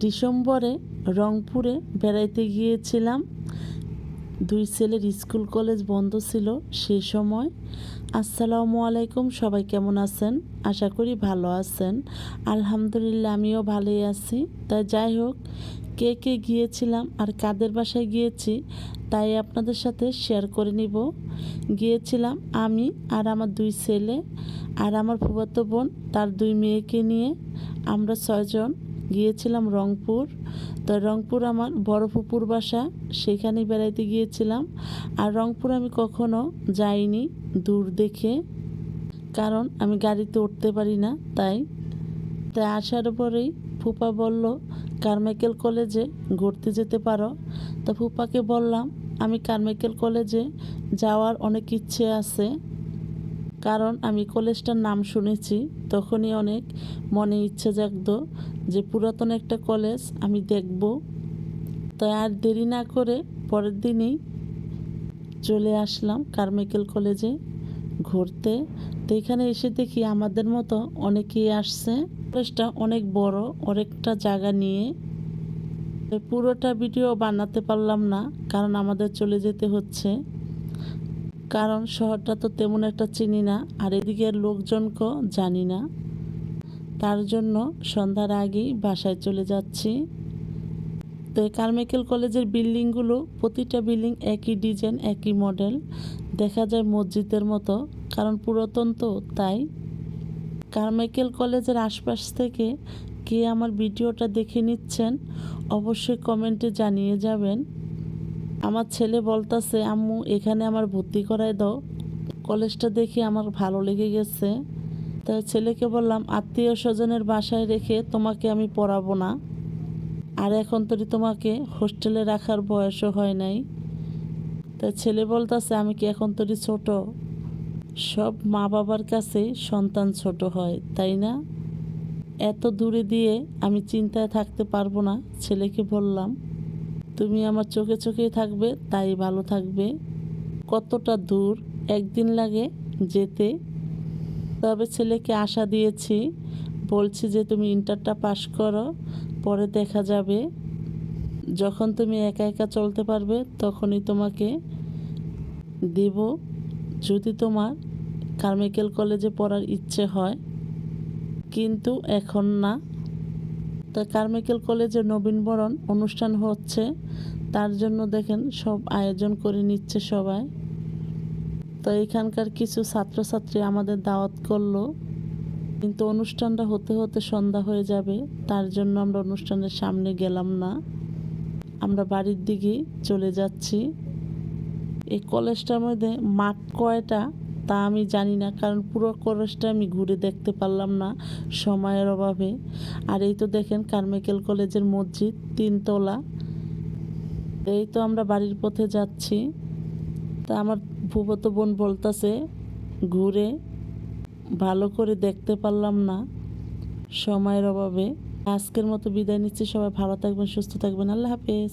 ডিসেম্বরে রংপুরে বেড়াইতে গিয়েছিলাম। দুই ছেলের স্কুল কলেজ বন্ধ ছিল সে সময়। আসসালামু আলাইকুম, সবাই কেমন আছেন? আশা করি ভালো আছেন। আলহামদুলিল্লাহ, আমিও ভালোই আছি। তাই যাই হোক, কে কে গিয়েছিলাম আর কাদের বাসায় গিয়েছি, তাই আপনাদের সাথে শেয়ার করে নিব। গিয়েছিলাম আমি আর আমার দুই ছেলে আর আমার ফুফাতো বোন, তার দুই মেয়েকে নিয়ে। আমরা ছয়জন গিয়েছিলাম রংপুর। তো রংপুর আমার বড় ফুপুর বাসা সেখানে বেড়াইতে গিয়েছিলাম। আর রংপুর আমি কখনো যাইনি দূর দেখে, কারণ আমি গাড়িতে উঠতে পারি না, তাই। তাই আসার পরেই ফুপা বলল, কারমাইকেল কলেজে ঘুরতে যেতে পারো? তা ফুপাকে বললাম, আমি কারমাইকেল কলেজে যাওয়ার অনেক ইচ্ছে আছে। কারণ আমি কলেজটার নাম শুনেছি, তখনই অনেক মনে ইচ্ছে জাগতো যে পুরাতন একটা কলেজ আমি দেখব। তাই আর দেরি না করে পরের দিনই চলে আসলাম কারমাইকেল কলেজে ঘুরতে। তো এখানে এসে দেখি আমাদের মতো অনেকেই আসছে। কলেজটা অনেক বড়, অনেকটা জায়গা নিয়ে। পুরোটা ভিডিও বানাতে পারলাম না, কারণ আমাদের চলে যেতে হচ্ছে। কারণ শহরটা তো তেমন একটা চিনি না, আর এদিকের লোকজনকেও জানি না। তার জন্য সন্ধ্যার আগেই বাসায় চলে যাচ্ছি। তো এই কারমাইকেল কলেজের বিল্ডিংগুলো, প্রতিটা বিল্ডিং একই ডিজাইন, একই মডেল। দেখা যায় মসজিদের মতো, কারণ পুরাতন তো, তাই। কারমাইকেল কলেজের আশপাশ থেকে কে আমার ভিডিওটা দেখে নিচ্ছেন, অবশ্যই কমেন্টে জানিয়ে যাবেন। আমার ছেলে বলতাছে, আম্মু, এখানে আমার ভর্তি করায় দাও। কলেজটা দেখে আমার ভালো লেগে গেছে। তাই ছেলেকে বললাম, আত্মীয় স্বজনের বাসায় রেখে তোমাকে আমি পড়াবো না। আর এখন তোরই তোমাকে হোস্টেলে রাখার বয়সও হয় নাই। তাই ছেলে বলতাছে, আমি কি এখন তোরই ছোট? সব মা বাবার কাছে সন্তান ছোট হয়, তাই না? এত দূরে দিয়ে আমি চিন্তায় থাকতে পারব না, ছেলেকে বললাম। তুমি আমার চোখে চোখেই থাকবে, তাই ভালো থাকবে। কতটা দূর একদিন লাগে যেতে। তবে ছেলেকে আশা দিয়েছি, বলছি যে তুমি ইন্টারটা পাশ করো, পরে দেখা যাবে। যখন তুমি একা একা চলতে পারবে, তখনই তোমাকে দেব। যদি তোমার কারমাইকেল কলেজে পড়ার ইচ্ছে হয়, কিন্তু এখন না। তা কারমাইকেল কলেজে নবীনবরণ অনুষ্ঠান হচ্ছে। তার জন্য দেখেন সব আয়োজন করে নিচ্ছে সবাই। তো এখানকার কিছু ছাত্রছাত্রী আমাদের দাওয়াত করল। কিন্তু অনুষ্ঠানটা হতে হতে সন্ধ্যা হয়ে যাবে। তার জন্য আমরা অনুষ্ঠানের সামনে গেলাম না। আমরা বাড়ির দিকে চলে যাচ্ছি। এই কলেজটার মধ্যে মাঠ কয়টা? তা আমি জানি না, কারণ পুরো কলেজটা আমি ঘুরে দেখতে পারলাম না সময়ের অভাবে। আর এই তো দেখেন কারমাইকেল কলেজের মসজিদ তিনতলা এই তো আমরা বাড়ির পথে যাচ্ছি। তা আমার ভূপত বোন বলতাছে, ঘুরে ভালো করে দেখতে পারলাম না সময়ের অভাবে। আজকের মতো বিদায় নিচ্ছি, সবাই ভালো থাকবেন, সুস্থ থাকবেন। আল্লাহ হাফেজ।